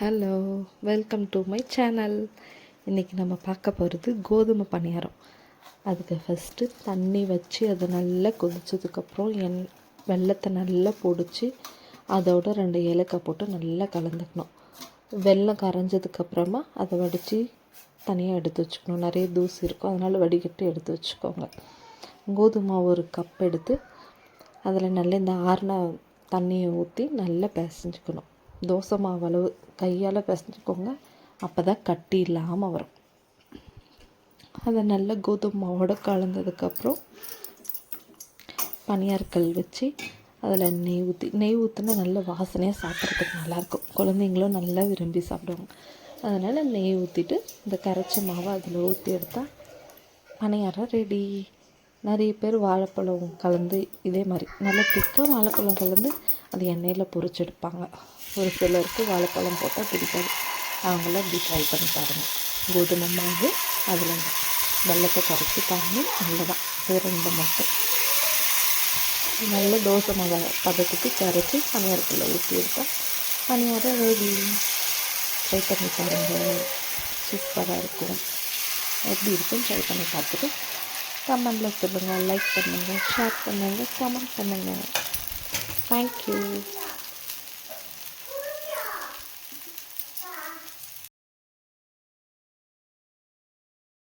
Hello welcome to my channel இன்றைக்கி நம்ம பார்க்க போகிறது கோதுமை பணியாரம். அதுக்கு ஃபஸ்ட்டு தண்ணி வச்சு அதை நல்லா கொதித்ததுக்கப்புறம் எண் வெள்ளத்தை நல்லா பொடிச்சு அதோட ரெண்டு ஏலக்காய் போட்டு நல்லா கலந்துக்கணும். வெல்லம் கரைஞ்சதுக்கப்புறமா அதை வடித்து தனியாக எடுத்து வச்சுக்கணும். நிறைய தூசி இருக்கும் அதனால் வடிகட்டி எடுத்து வச்சுக்கோங்க. கோதுமை ஒரு கப் எடுத்து அதில் நல்லா இந்த ஆறுன தண்ணியை ஊற்றி நல்லா பிசைஞ்சுக்கணும். தோசை மாவு அளவு கையால் பிசைஞ்சுக்கோங்க. அப்போ தான் கட்டி இல்லாமல் வரும். அதை நல்லா கோதுமை மாவோட கலந்ததுக்கப்புறம் பனியாற்கல் வச்சு அதில் நெய் ஊற்றி நெய் ஊற்றினா நல்ல வாசனையாக சாப்பிட்றதுக்கு நல்லாயிருக்கும் குழந்தைங்களும் நல்லா விரும்பி சாப்பிடுவாங்க. அதனால் நெய் ஊற்றிட்டு இந்த கரைச்ச மாவை அதில் ஊற்றி எடுத்தால் பணியாரம் ரெடி நிறைய பேர் வாழைப்பழம் கலந்து இதே மாதிரி நல்லா திக்காக வாழைப்பழம் கலந்து அது எண்ணெயில் பொரிச்செடுப்பாங்க ஒரு சிலருக்கு வாழைப்பழம் போட்டால் பிடிக்காது. அவங்களாம் இப்படி ட்ரை பண்ணி பாருங்கள் கோதுமை மாவு அதில் வெள்ளத்தை கரைச்சி தண்ணி நல்லதான் இது ரெண்டு மட்டும். நல்ல தோசை மாவை பதத்துக்கு கரைச்சி பணியாரத்தில் ஊற்றி எடுத்தால் பணியாரம் ரெடி ட்ரை பண்ணி பாருங்கள் சூப்பராக இருக்கும். எப்படி இருக்குன்னு ட்ரை பண்ணி பார்த்துட்டு கமெண்டில் சொல்லுங்கள் லைக் பண்ணுங்கள் ஷேர் பண்ணுங்கள் கமெண்ட் பண்ணுங்கள் தேங்க்யூ